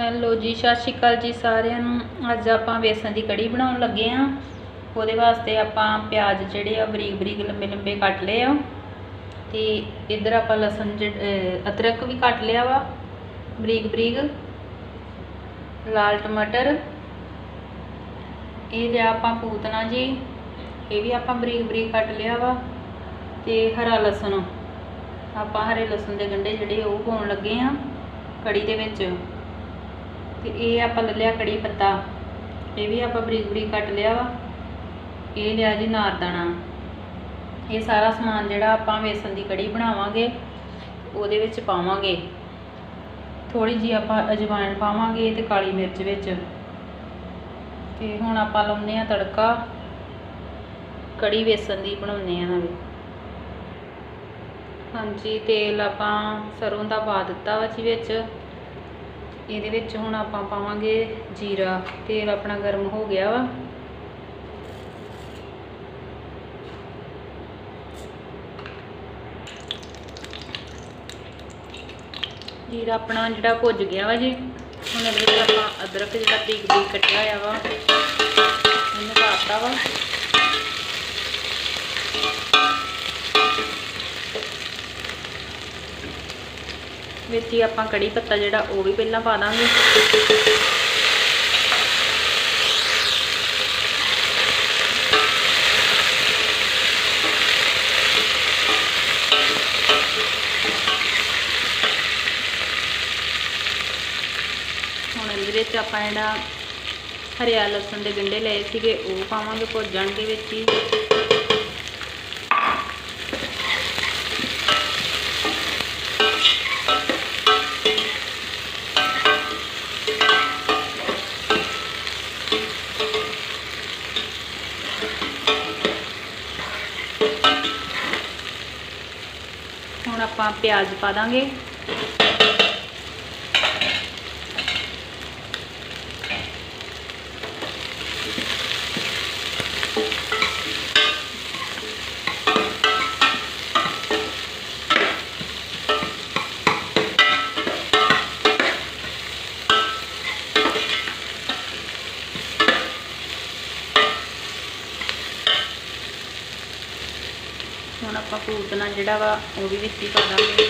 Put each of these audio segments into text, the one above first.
Hello ਜੀ, ਸਤਿ ਸ਼੍ਰੀ ਅਕਾਲ ਜੀ ਸਾਰਿਆਂ ਨੂੰ। ਅੱਜ ਆਪਾਂ ਵੇਸਣ ਦੀ ਕੜੀ ਬਣਾਉਣ ਲੱਗੇ ਆ ਉਹਦੇ ਵਾਸਤੇ ਆਪਾਂ ਪਿਆਜ਼ ਜਿਹੜੇ ਆ ਬਰੀਕ ਬਰੀਕ ਲੰਬੇ ਲੰਬੇ ਕੱਟ ਲਏ ਆ। ਤੇ ਇੱਧਰ ਆਪਾਂ ਲਸਣ ਜਿਹ- ਅਦਰਕ ਵੀ ਕੱਟ ਲਿਆ ਵਾ। ਬਰੀਕ ਬਰੀਕ ਲਾਲ ਟਮਾਟਰ। ਇਹ ਲਿਆ ਆਪਾਂ ਪੂਤਨਾ ਜੀ। ਇਹ ਵੀ ਆਪਾਂ ਬਰੀਕ ਬਰੀਕ ਕੱਟ ਲਿਆ ਵਾ। ਤੇ ਹਰਾ ਲਸਣ। ਆਪਾਂ ਹਰੇ ਲਸਣ ਦੇ ਗੰਢੇ ਜਿਹੜੇ ਉਹ ਪਾਉਣ ਲੱਗੇ ਆ ਕੜੀ ਦੇ ਵਿੱਚ। ਤੇ ਇਹ ਆਪਾਂ ਲੈ ਲਿਆ ਕੜੀ ਪੱਤਾ। ਇਹ ਵੀ ਆਪਾਂ ਬਰੀਕ ਬਰੀਕ ਕੱਟ ਲਿਆ ਵਾ। ਇਹ ਲਿਆ ਜੀ ਨਾਰਦਾਣਾ ਇਹ ਸਾਰਾ ਸਮਾਨ ਜਿਹੜਾ ਆਪਾਂ ਵੇਸਣ ਦੀ ਕੜੀ ਬਣਾਵਾਂਗੇ, ਉਹਦੇ ਵਿੱਚ ਪਾਵਾਂਗੇ। ਥੋੜੀ ਜੀ ਆਪਾਂ ਅਜਵਾਇਣ ਪਾਵਾਂਗੇ ਤੇ ਕਾਲੀ ਮਿਰਚ ਵਿੱਚ। ਤੇ ਹੁਣ ਆਪਾਂ ਲਾਉਨੇ ਆ ਤੜਕਾ। ਕੜੀ ਵੇਸਣ ਦੀ ਬਣਾਉਨੇ ਆ ਨਾਲੇ। ਹਾਂਜੀ, ਤੇਲ ਆਪਾਂ ਸਰੋਂ ਦਾ ਪਾ ਦਿੱਤਾ ਵਾ ਜੀ ਵਿੱਚ। ਇਹਦੇ ਵਿੱਚ ਹੁਣ ਆਪਾਂ ਪਾਵਾਂਗੇ ਜੀਰਾ, ਤੇਲ ਆਪਣਾ ਗਰਮ ਹੋ ਗਿਆ ਵਾ। ਜੀਰਾ ਆਪਣਾ ਜਿਹੜਾ ਭੁੱਜ ਗਿਆ ਵਾ ਜੀ, ਹੁਣ ਇਹਦੇ ਵਿੱਚ ਆਪਾਂ ਅਦਰਕ ਜਿਹੜਾ ਬਰੀਕ ਬਰੀਕ ਕੱਟਿਆ ਹੋਇਆ ਵਾ, ਇਹਨੂੰ ਪਾਤਾ ਵਾ। ਵਿੱਚ ਹੀ ਆਪਾਂ ਕੜੀ ਪੱਤਾ ਜਿਹੜਾ, ਉਹ ਵੀ ਪਹਿਲਾਂ ਪਾ ਦਾਂਗੇ। ਹੁਣ ਇਹਦੇ ਵਿੱਚ ਆਪਾਂ ਜਿਹੜਾ ਹਰਿਆ ਲਸਣ ਦੇ ਗੰਢੇ ਲਏ ਸੀਗੇ, ਉਹ ਪਾਵਾਂਗੇ ਭੁੱਜ ਦੇ ਵਿੱਚ ਹੀ। ਹੁਣ ਆਪਾਂ ਪਿਆਜ਼ ਪਾ ਦਾਂਗੇ ਹੁਣ ਆਪਾਂ ਪੂਤਨਾ ਜਿਹੜਾ ਵਾ ਉਹ ਵੀ ਵਿੱਚ ਹੀ ਪਾ ਦਾਂਗੇ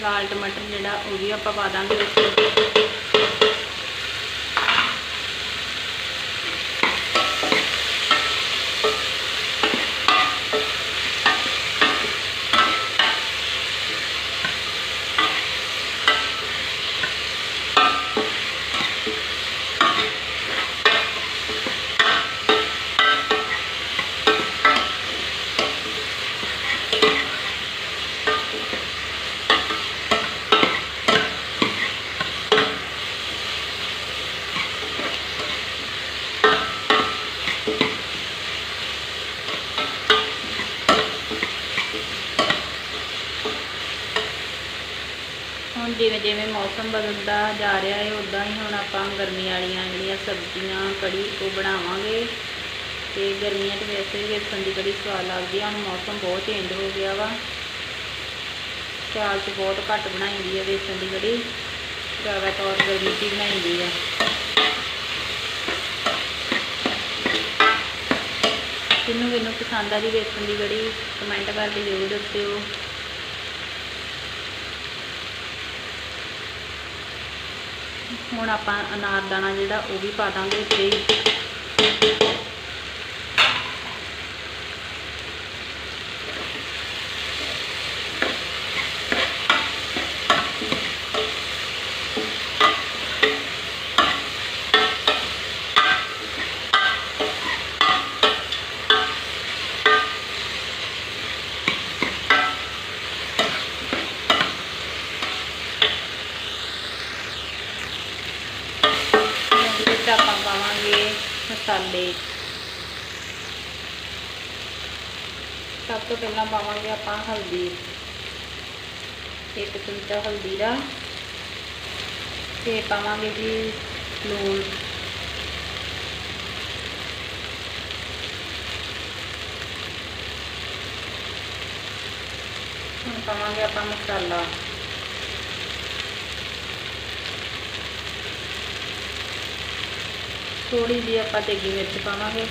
ਲਾਲ ਟਮਾਟਰ ਜਿਹੜਾ ਉਹ ਵੀ ਆਪਾਂ ਪਾ ਦਾਂਗੇ ਵਿੱਚ ਹੁਣ ਜਿਵੇਂ ਜਿਵੇਂ ਮੌਸਮ ਬਦਲਦਾ ਜਾ ਰਿਹਾ ਹੈ ਉਦਾਂ ਹੀ ਹੁਣ ਆਪਾਂ ਗਰਮੀ ਵਾਲੀਆਂ ਜਿਹੜੀਆਂ ਸਬਜ਼ੀਆਂ, ਕੜੀ ਉਹ ਬਣਾਵਾਂਗੇ। ਤੇ ਗਰਮੀਆਂ 'ਚ ਵੈਸੇ ਵੀ ਵੇਸਣ ਦੀ ਕੜੀ ਸਵਾਦ ਲੱਗਦੀ ਆ, ਹੁਣ ਮੌਸਮ ਬਹੁਤ ਚੇਂਜ ਹੋ ਗਿਆ ਵਾ। ਸਿਆਲ 'ਚ ਬਹੁਤ ਘੱਟ ਬਣਾਈਦੀ ਹੈ ਵੇਸਣ ਦੀ ਕੜੀ ਜ਼ਿਆਦਾ ਤੌਰ ਗਰਮੀ 'ਚ ਹੀ ਬਣਾਈਦੀ ਆ। ਕਿਹਨੂੰ ਕਿਹਨੂੰ ਪਸੰਦ ਆ ਜੀ ਵੇਸਣ ਦੀ ਕੜੀ ਕਮੈਂਟ ਕਰਕੇ ਜ਼ਰੂਰ ਦੱਸਿਓ। ਹੁਣ ਆਪਾਂ ਅਨਾਰਦਾਣਾ ਜਿਹੜਾ ਉਹ ਵੀ ਪਾ ਦਾਂਗੇ ਉੱਤੇ ਹੀ। ਇਹਦੇ ਵਿੱਚ ਆਪਾਂ ਪਾਵਾਂਗੇ ਮਸਾਲੇ ਸਭ ਤੋਂ ਪਹਿਲਾਂ ਪਾਵਾਂਗੇ ਆਪਾਂ ਹਲਦੀ। ਇੱਕ ਚਮਚਾ ਹਲਦੀ ਦਾ। ਤੇ ਪਾਵਾਂਗੇ ਜੀ ਲੂਣ। ਹੁਣ ਪਾਵਾਂਗੇ ਆਪਾਂ ਮਸਾਲਾ। ਥੋੜੀ ਜਿਹੀ ਆਪਾਂ ਤੇਗੀ ਮਿਰਚ ਪਾਵਾਂਗੇ।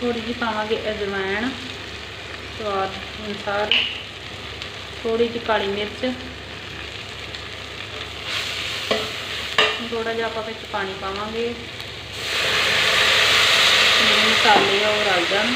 ਥੋੜੀ ਜਿਹੀ ਪਾਵਾਂਗੇ ਅਜਵਾਇਣ ਸਵਾਦ ਅਨੁਸਾਰ। ਥੋੜੀ ਜਿਹੀ ਕਾਲੀ ਮਿਰਚ। ਥੋੜਾ ਜਿਹਾ ਆਪਾਂ ਵਿੱਚ ਪਾਣੀ ਪਾਵਾਂਗੇ। ਜਿਹੜੇ ਮਸਾਲੇ ਆ ਉਹ ਰਲ ਜਾਣ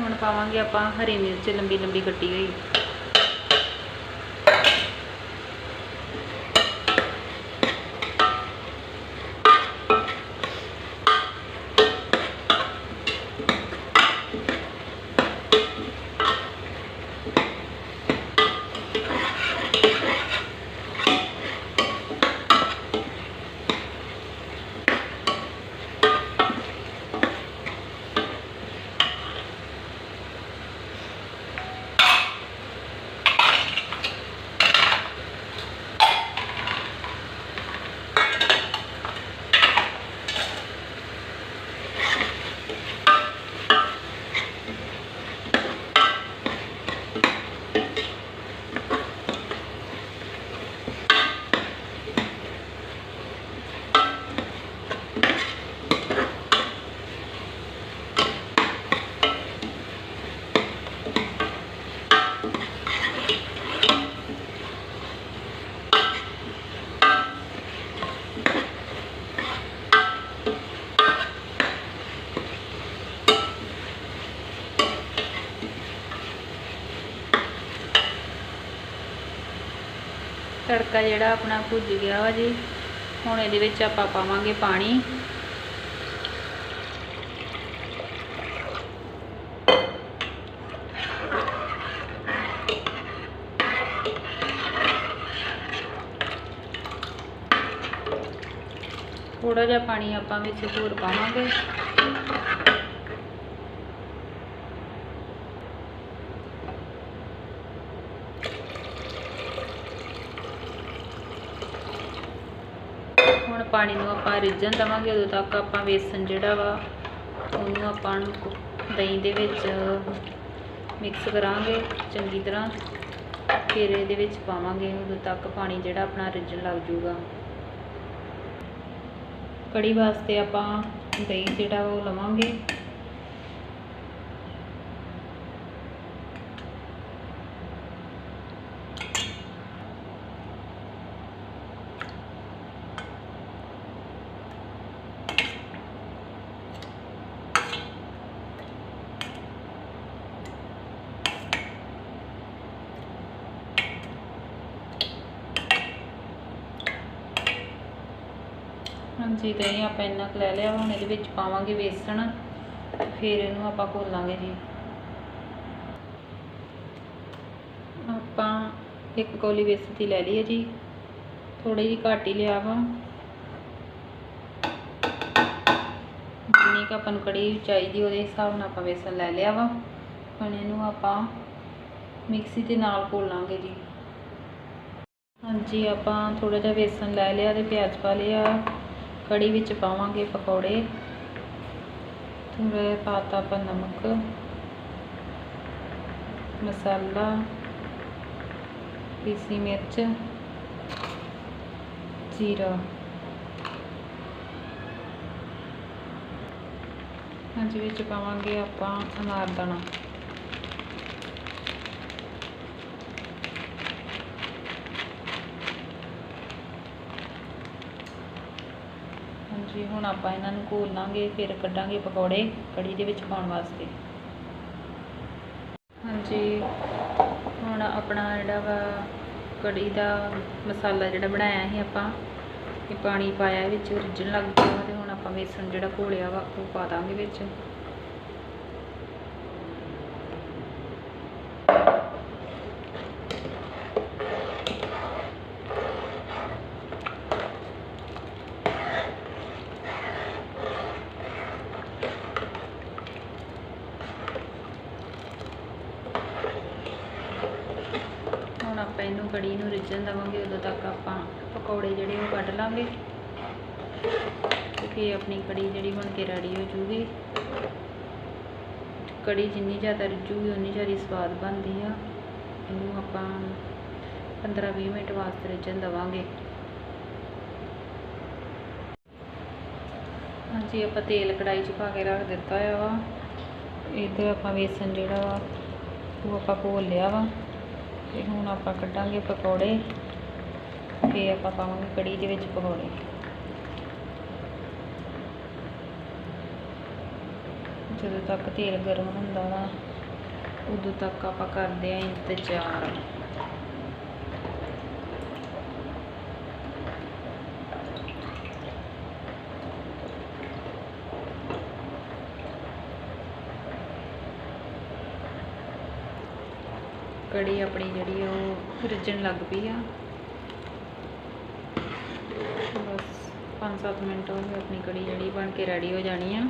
ਹੁਣ ਪਾਵਾਂਗੇ ਆਪਾਂ ਹਰੀ ਮਿਰਚ ਲੰਬੀ ਲੰਬੀ ਕੱਟੀ ਹੋਈ। ਤੜਕਾ ਜਿਹੜਾ ਆਪਣਾ ਭੁੱਜ ਗਿਆ ਵਾ ਜੀ। ਹੁਣ ਇਹਦੇ ਵਿੱਚ ਆਪਾਂ ਪਾਵਾਂਗੇ ਪਾਣੀ। ਥੋੜਾ ਜਿਹਾ ਪਾਣੀ ਆਪਾਂ ਵਿੱਚ ਹੋਰ ਪਾਵਾਂਗੇ ਹੁਣ ਪਾਣੀ ਨੂੰ ਆਪਾਂ ਰਿੱਝਣ ਦੇਵਾਂਗੇ, ਉਦੋਂ ਤੱਕ ਆਪਾਂ ਵੇਸਣ ਜਿਹੜਾ ਵਾ, ਉਹਨੂੰ ਆਪਾਂ ਨੂੰ ਕੁ- ਦਹੀਂ ਦੇ ਵਿੱਚ ਮਿਕਸ ਕਰਾਂਗੇ ਚੰਗੀ ਤਰ੍ਹਾਂ, ਫਿਰ ਇਹਦੇ ਵਿੱਚ ਪਾਵਾਂਗੇ, ਉਦੋਂ ਤੱਕ ਪਾਣੀ ਜਿਹੜਾ ਆਪਣਾ ਰਿੱਝਣ ਲੱਗ ਜਾਊਗਾ। ਕੜੀ ਵਾਸਤੇ ਆਪਾਂ ਦਹੀਂ ਜਿਹੜਾ ਉਹ ਲਵਾਂਗੇ। ਹਾਂਜੀ ਦਹੀਂ ਆਪਾਂ ਇੰਨਾ ਕੁ ਲੈ ਲਿਆ ਵਾ, ਹੁਣ ਇਹਦੇ ਵਿੱਚ ਪਾਵਾਂਗੇ ਵੇਸਣ। ਫਿਰ ਇਹਨੂੰ ਆਪਾਂ ਘੋਲਾਂਗੇ ਜੀ। ਆਪਾਂ ਇੱਕ ਕੌਲੀ ਵੇਸਣ ਦੀ ਲੈ ਲਈ ਹੈ ਜੀ। ਥੋੜੀ ਜਿਹੀ ਘੱਟ ਹੀ ਲਿਆ ਵਾ। ਜਿੰਨੀ ਕੁ ਆਪਾਂ ਨੂੰ ਕੜੀ ਚਾਹੀਦੀ ਉਹਦੇ ਹਿਸਾਬ ਨਾਲ ਆਪਾਂ ਵੇਸਣ ਲੈ ਲਿਆ ਵਾ। ਹੁਣ ਇਹਨੂੰ ਆਪਾਂ ਮਿਕਸੀ ਦੇ ਨਾਲ ਘੋਲਾਂਗੇ ਜੀ। ਹਾਂਜੀ ਆਪਾਂ ਥੋੜਾ ਜਿਹਾ ਵੇਸਣ ਲੈ ਲਿਆ ਤੇ ਪਿਆਜ਼ ਪਾ ਲਿਆ। ਕੜੀ ਵਿੱਚ ਪਾਵਾਂਗੇ ਪਕੌੜੇ। ਥੋੜਾ ਜਿਹਾ ਪਾਤਾ ਆਪਾਂ ਨਮਕ, ਮਸਾਲਾ, ਪੀਸੀ ਮਿਰਚ, ਜੀਰਾ। ਹਾਂਜੀ ਵਿੱਚ ਪਾਵਾਂਗੇ ਆਪਾਂ ਅਨਾਰਦਾਣਾ। ਹਾਂਜੀ ਹੁਣ ਆਪਾਂ ਇਹਨਾਂ ਨੂੰ ਘੋਲ ਲਾਂਗੇ, ਫਿਰ ਕੱਢਾਂਗੇ ਪਕੌੜੇ ਕੜੀ ਦੇ ਵਿੱਚ ਪਾਉਣ ਵਾਸਤੇ। ਹਾਂਜੀ, ਹੁਣ ਆਪਣਾ ਜਿਹੜਾ ਵਾ ਕੜੀ ਦਾ ਮਸਾਲਾ ਜਿਹੜਾ ਬਣਾਇਆ ਸੀ ਆਪਾਂ, ਇਹ ਪਾਣੀ ਪਾਇਆ ਵਿੱਚ ਰਿੱਝਣ ਲੱਗ ਪਿਆ ਵਾ ਤੇ ਹੁਣ ਆਪਾਂ ਵੇਸਣ ਜਿਹੜਾ ਘੋਲਿਆ ਵਾ ਉਹ ਪਾ ਦਾਂਗੇ ਵਿੱਚ ਹੁਣ ਆਪਾਂ ਇਹਨੂੰ ਕੜੀ ਨੂੰ ਰਿੱਝਣ ਦੇਵਾਂਗੇ ਉਦੋਂ ਤੱਕ ਆਪਾਂ ਪਕੌੜੇ ਜਿਹੜੇ ਉਹ ਕੱਢ ਲਾਂਗੇ ਤੇ ਫਿਰ ਆਪਣੀ ਕੜੀ ਜਿਹੜੀ ਬਣ ਕੇ ਰੈਡੀ ਹੋ ਜੂਗੀ। ਕੜੀ ਜਿੰਨੀ ਜ਼ਿਆਦਾ ਰਿੱਝੂਗੀ ਉਨੀ ਜ਼ਿਆਦਾ ਸਵਾਦ ਬਣਦੀ ਆ। ਇਹਨੂੰ ਆਪਾਂ 15-20 ਮਿੰਟ ਵਾਸਤੇ ਰਿੱਝਣ ਦੇਵਾਂਗੇ। ਹਾਂਜੀ, ਆਪਾਂ ਤੇਲ ਕੜਾਈ 'ਚ ਪਾ ਕੇ ਰੱਖ ਦਿੱਤਾ ਆ ਵਾ। ਇੱਧਰ ਆਪਾਂ ਵੇਸਣ ਜਿਹੜਾ ਵਾ, ਉਹ ਆਪਾਂ ਘੋਲ ਲਿਆ ਵਾ। ਤੇ ਹੁਣ ਆਪਾਂ ਕੱਢਾਂਗੇ ਪਕੌੜੇ। ਤੇ ਆਪਾਂ ਪਾਵਾਂਗੇ ਕੜੀ ਦੇ ਵਿੱਚ ਪਕੌੜੇ। ਜਦੋਂ ਤੱਕ ਤੇਲ ਗਰਮ ਹੁੰਦਾ ਵਾ ਉਦੋਂ ਤੱਕ ਆਪਾਂ ਕਰਦੇ ਆ ਇੰਤਜ਼ਾਰ। ਕੜੀ ਆਪਣੀ ਜਿਹੜੀ ਉਹ ਰਿੱਝਣ ਲੱਗ ਪਈ ਆ। ਬਸ 5-7 ਮਿੰਟ ਹੋ ਗਏ ਆਪਣੀ ਕੜੀ ਜਿਹੜੀ ਬਣ ਕੇ ਰੈਡੀ ਹੋ ਜਾਣੀ ਆ।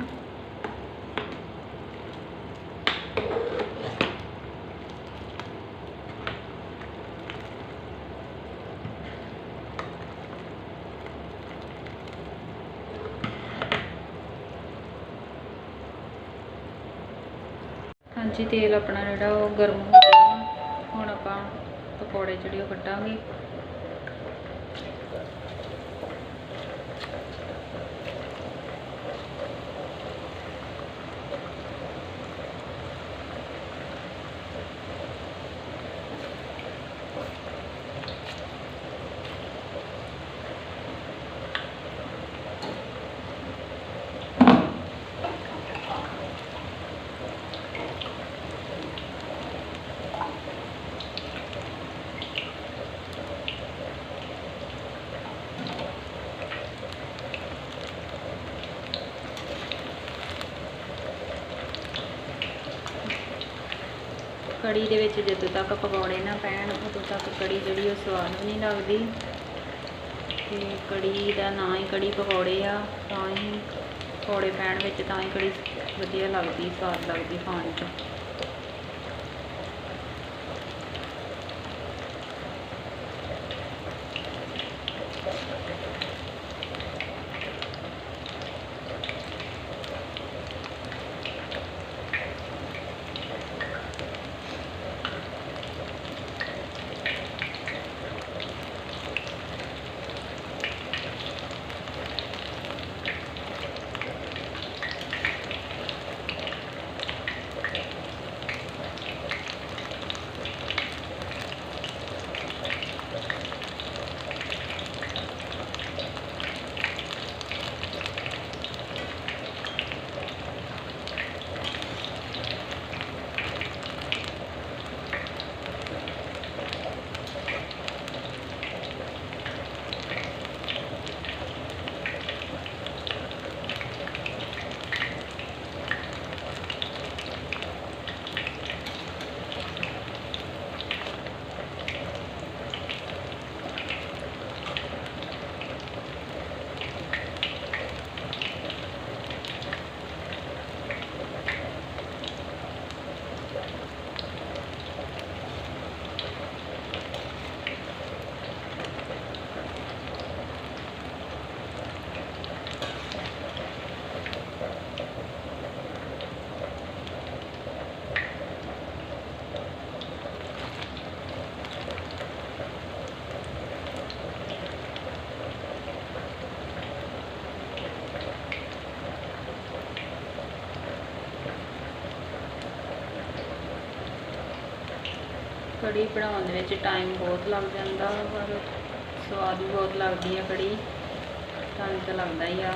ਹਾਂਜੀ ਤੇਲ ਆਪਣਾ ਜਿਹੜਾ ਉਹ ਗਰਮ ਹੋ ਗਿਆ ਵਾ। ਹੁਣ ਆਪਾਂ ਪਕੌੜੇ ਜਿਹੜੇ ਉਹ ਕੱਢਾਂਗੇ ਕੜੀ ਦੇ ਵਿੱਚ ਜਦੋਂ ਤੱਕ ਪਕੌੜੇ ਨਾ ਪੈਣ, ਉਦੋਂ ਤੱਕ ਕੜੀ ਜਿਹੜੀ ਉਹ ਸਵਾਦ ਵੀ ਨਹੀਂ ਲੱਗਦੀ। ਤੇ ਕੜੀ ਦਾ ਨਾਂ ਹੀ ਕੜੀ ਪਕੌੜੇ ਆ, ਤਾਂ ਹੀ ਪਕੌੜੇ ਪੈਣ ਵਿੱਚ ਤਾਂ ਹੀ ਕੜੀ ਵਧੀਆ ਲੱਗਦੀ, ਸਵਾਦ ਲੱਗਦੀ ਖਾਣ 'ਚ। ਕੜੀ ਬਣਾਉਣ ਦੇ ਵਿੱਚ ਟਾਈਮ ਬਹੁਤ ਲੱਗ ਜਾਂਦਾ, ਪਰ ਸਵਾਦ ਵੀ ਬਹੁਤ ਲੱਗਦੀ ਆ ਕੜੀ ਤੁਹਾਨੂੰ ਤਾਂ ਲੱਗਦਾ ਹੀ ਆ।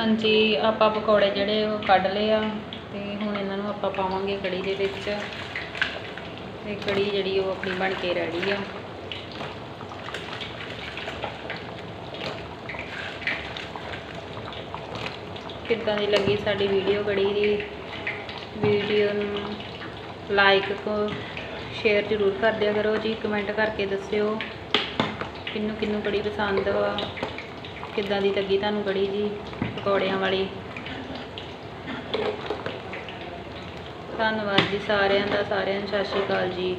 ਹਾਂਜੀ, ਆਪਾਂ ਪਕੌੜੇ ਜਿਹੜੇ ਉਹ ਕੱਢ ਲਏ ਆ ਤੇ ਹੁਣ ਇਹਨਾਂ ਨੂੰ ਆਪਾਂ ਪਾਵਾਂਗੇ ਕੜੀ ਦੇ ਵਿੱਚ ਤੇ ਕੜੀ ਜਿਹੜੀ ਉਹ ਆਪਣੀ ਬਣ ਕੇ ਰੈਡੀ ਆ। ਕਿੱਦਾਂ ਦੀ ਲੱਗੀ ਸਾਡੀ ਵੀਡੀਓ ਕੜੀ ਦੀ? ਵੀਡੀਓ ਨੂੰ ਲਾਈਕ ਕੋ ਸ਼ੇਅਰ ਜ਼ਰੂਰ ਕਰ ਦਿਆ ਕਰੋ ਜੀ ਕਮੈਂਟ ਕਰਕੇ ਦੱਸਿਓ ਕਿੰਨੂੰ ਕਿੰਨੂੰ ਕੜੀ ਪਸੰਦ ਵਾ, ਕਿੱਦਾਂ ਦੀ ਲੱਗੀ ਤੁਹਾਨੂੰ ਕੜੀ ਜੀ? ਪਕੌੜਿਆਂ ਵਾਲੀ। ਧੰਨਵਾਦ ਜੀ ਸਾਰਿਆਂ ਦਾ ਸਾਰਿਆਂ ਨੂੰ ਸਤਿ ਸ਼੍ਰੀ ਅਕਾਲ ਜੀ।